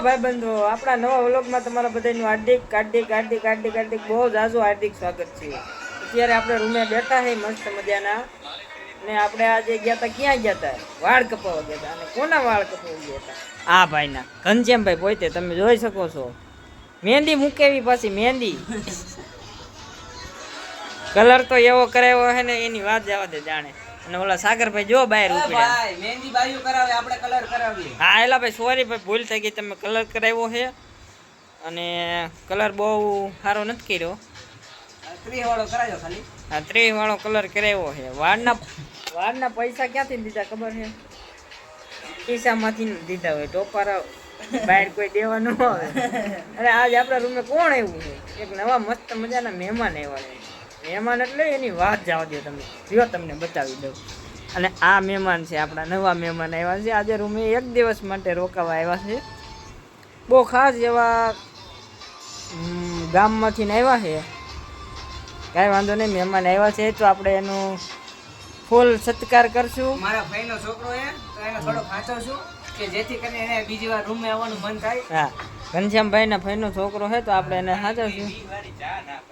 ભાઈ બંધો આપણા નવા વ્લોગમાં તમારા બધાનું હાર્દિક હાર્દિક હાર્દિક હાર્દિક હાર્દિક બહુ જાજુ હાર્દિક સ્વાગત છે. અત્યારે આપણે રૂમે બેઠા છે મસ્ત મજાના. ને આપણે આજે ગયા હતા ક્યાં ગયા હતા વાળ કપાવા ગયા હતા અને કોના વાળ કપાવા ગયા હતા આ ભાઈના. ઘનશ્યામભાઈ પોતે તમે જોઈ શકો છો. મહેંદી મૂકેવી પાછી મહેંદી. કલર તો એવો કરાવ્યો છે ને એની વાત જવા દે જાણે. અને ઓલા સાગરભાઈ જો બહાર ઉપડ્યા ભાઈ મહેંદી બાયું કરાવે આપણે કલર કરાવીએ. હા એલા ભાઈ સોરી ભાઈ ભૂલ થઈ ગઈ તમે કલર કરાવ્યો છે. અને કલર બહુ સારો નથી કર્યો. ત્રીસ વાળો કરાજો ખાલી. હા ત્રીસ વાળો કલર કરાવ્યો છે. વાળના વાળના પૈસા ક્યાંથી દીધા ખબર છે? ખિસ્સામાંથી દીધા હોય ટોપારા બહાર કોઈ દેવાનું આવે. અને આજ આપણા રૂમે કોણ આવ્યું છે? એક નવા મસ્ત મજાના મહેમાન આવ્યા છે. મહેમાન એટલે એની વાત જવા દો તમે. જો તમને બતાવી દઉં. અને આ મહેમાન છે આપણા નવા મહેમાન આવ્યા છે. આજે રૂમે એક દિવસ માટે રોકાવા આવ્યા છે. બહુ ખાસ એવા ગામમાંથી આવ્યા છે. કાંઈ વાંધો નહીં મહેમાન આવ્યા છે તો આપણે એનું ફૂલ સત્કાર કરશું. મારા ભાઈનો છોકરો છે તો એને થોડો ખાંચવશું કે જેથી કરીને એને બીજી વાર રૂમે આવવાનું મન થાય. હા ઘનશ્યામભાઈના ભાઈનો છોકરો છે તો આપણે એને સાચવશું.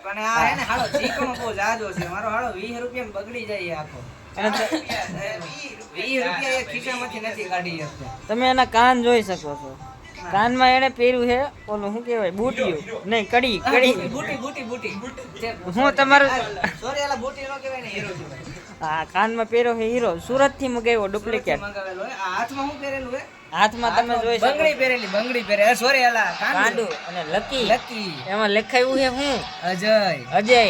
પણ આ હે ને હાલો ચીકણો બહુ જાજો છે. મારો હાળો 20 રૂપિયા બગડી જાય આખો. અને તો- 20 રૂપિયા એ ખિસ્સામાંથી નથી કાઢી શકતો. તમે એના કાન જોઈ શકો છો. કાનમાં એને પહેર્યું છે ઓલું શું કહેવાય બુટિયું. નહીં કડી કડી. બુટી બુટી બુટી હું તમારું સોરી આલા બુટી નો કહેવાય ને હીરો હા કાનમાં પહેર્યો છે હીરો. સુરતથી મગાવ્યો ડુપ્લિકેટ. મગાવેલો હાથમાં હું પહેરેલું હે? હાથમાં તમે જોઈ શકો. બંગડી પહેરેલી બંગડી પહેરે. સોરી આલા કાંડું. અને લકી. લકી. એમાં લખાયું છે હું? અજય. અજય.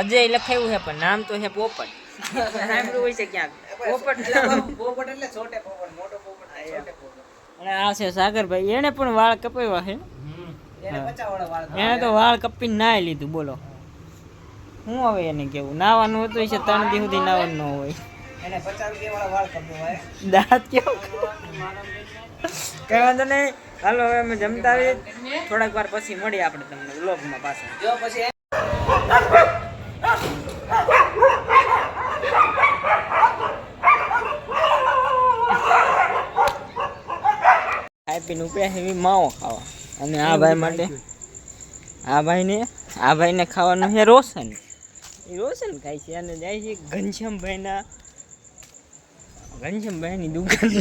અજય લખાયું છે પણ નામ તો છે પોપટ. સાંભળ્યું હોય છે ક્યાંક. પોપટ પોપટ એટલે છોટે પોપટ મોટો પોપટ છોટે પોપટ. અને આ છે સાગરભાઈ. એને પણ વાળ કપાવ્યા છે. એને તો વાળ કપીને નાય લીધું બોલો. હું હવે એને કેવું નાવાનું હતું છે ત્રણ દી સુધી નાવાનું ન હોય. એને પચાસ રૂપિયા વાળા વાળ કપડો હોય દાંત કેવો કઈ વાંધો નહીં. હાલો હવે અમે જમતા આવીએ. થોડાક વાર પછી મળીએ આપણે તમને વ્લોગમાં પાછા. જો પછી ઉપડ્યા એવી માવો ખાવા. અને આ ભાઈ માટે આ ભાઈને આ ભાઈને ખાવાનું છે રોશન. એ રોશન ખાય છે અને જાય છે ઘનશ્યામભાઈના ઘનશ્યામભાઈની દુકાન.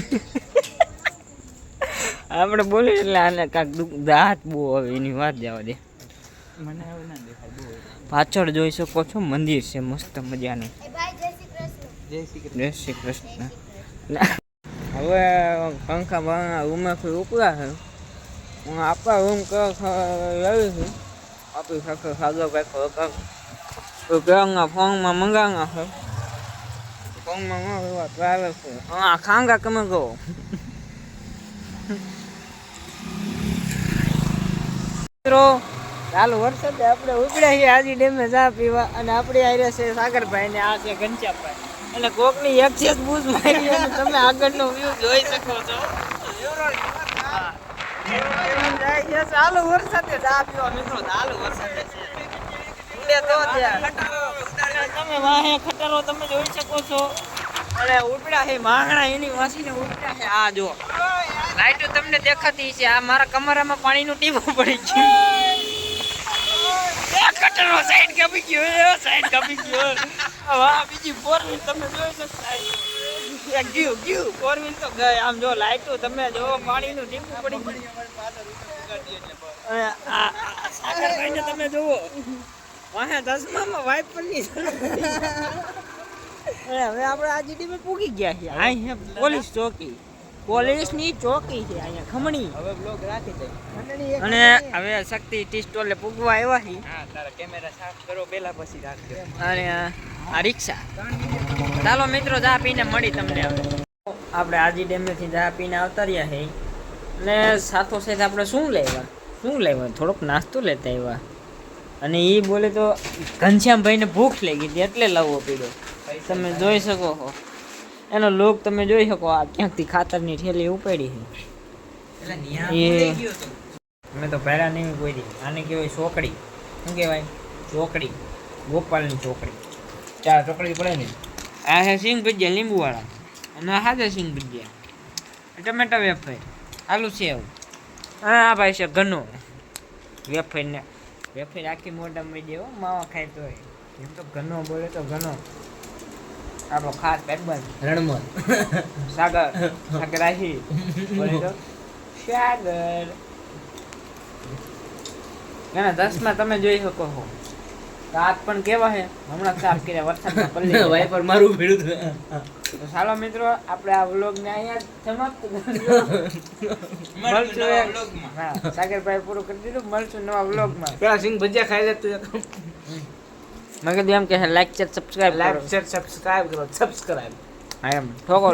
આપણે બોલીએ એટલે આને કાંક દુઃખ દાંત બહુ આવે એની વાત જવા દે મને હવે ના દેખાય બહુ પાછળ જોઈ શકો છો મંદિર છે મસ્ત મજાનું. જય શ્રી કૃષ્ણ. હવે પંખા ભાંગા રૂમમાંથી ઉપલા છે. હું આપણા રૂમ લાવી છું. આપણી સાથે સાદો કાંઈક ફોનમાં મંગાવ્યા છે. મંગાવ્યા ટ્રાવેલ છે સાગરભાઈ ને આ છે ઘનશ્યામભાઈ. અને તમે આગળનો વ્યૂ જોઈ શકો છો. ચાલુ, વરસાદે ચા પીવા, મિત્રો ઉડે તો તમે વાહે ખટારો તમે જોઈ શકો છો. અને ઉપડ્યા છે માંગણા એની વાસીને ઉપડ્યા છે આ જો. લાઈટો તમને દેખાતી છે આ મારા કમરામાં પાણીનું ટીપું પડી ગયું. કટરો સાઈડ કાપી ગયો સાઈડ કાપી ગયો. વાહ બીજી ફોર વ્હીલ તમે જોઈ શકતા ગયું ગયું. ફોર વ્હીલ તો ગઈ. આમ જો લાઈટો તમે જો પાણીનું ટીપું પડી ગયું. તમે જુઓ. વાહે દસમામાં વાઇપરની હવે આપણે આ જીડીમાં પૂગી ગયા છીએ. અહીંયા પોલીસ ચોકી. પોલીસની ચોકી છે અહીંયા ખમણી. હવે બ્લોગ રાખી દે. અને હવે શક્તિ ટી સ્ટોલે પૂગવા આવ્યા છે હા તારા કેમેરા સાફ કરો પેલા પછી રાખજો. અને આ રિક્ષા. ચાલો મિત્રો ચા પીને મળી તમને હવે. આપણે આજી ડેમેથી ચા પીને આવતા રહ્યા છે અને સાથો સાથે આપણે શું લેવા? શું લેવા? થોડોક નાસ્તો લેતા આવ્યા. અને એ બોલે તો ઘનશ્યામભાઈને ભૂખ લાગી હતી એટલે લાવવો પીડો. તમે જોઈ શકો છો. એનો લોક તમે જોઈ શકો આ ક્યાંકથી ખાતરની થેલી ઉપાડી છે. એ- મેં તો. પહેલા નહીં કોઈ આને કહેવાય ચોકડી. શું કહેવાય? ચોકડી. ગોપાલની ચોકડી. ચાર ચોકડી પડે ને. આ છે સિંગ ભજીયા લીંબુવાળા. અને આ છે સિંગ ભજીયા. ટમેટા વેફાઈ આલુ સેવ. અને આ ભાઈ છે ઘનો. વેફાઈને વેફર આખી મોઢા મળી દેવો માવા ખાય તો એમ તો ઘનો બોલે તો ઘનો આપણો ખાસ ભાઈબંધ રણમલ. સાગર સાગરાહી બોલે તો સાગર. એના દસમાં તમે જોઈ શકો છો. રાત પણ કેવા છે હમણાં સાફ કર્યા વરસાદ પલ્લી. વાઈપર મારું ભીડું તો ચાલો મિત્રો આપણે આ વ્લોગ ને અહીંયા સમાપ્ત કરીશું. હા સાગરભાઈ પૂરું કરી દીધું. મળશું નવા વ્લોગમાં. પેલા સિંગ ભજીયા ખાઈ લે તું મેં કીધું એમ કે લાઈક છે સબસ્ક્રાઇબ લાઈક શેર સબસ્ક્રાઇબ કરો. સબસ્ક્રાઇબ હા એમ. ઠોકો.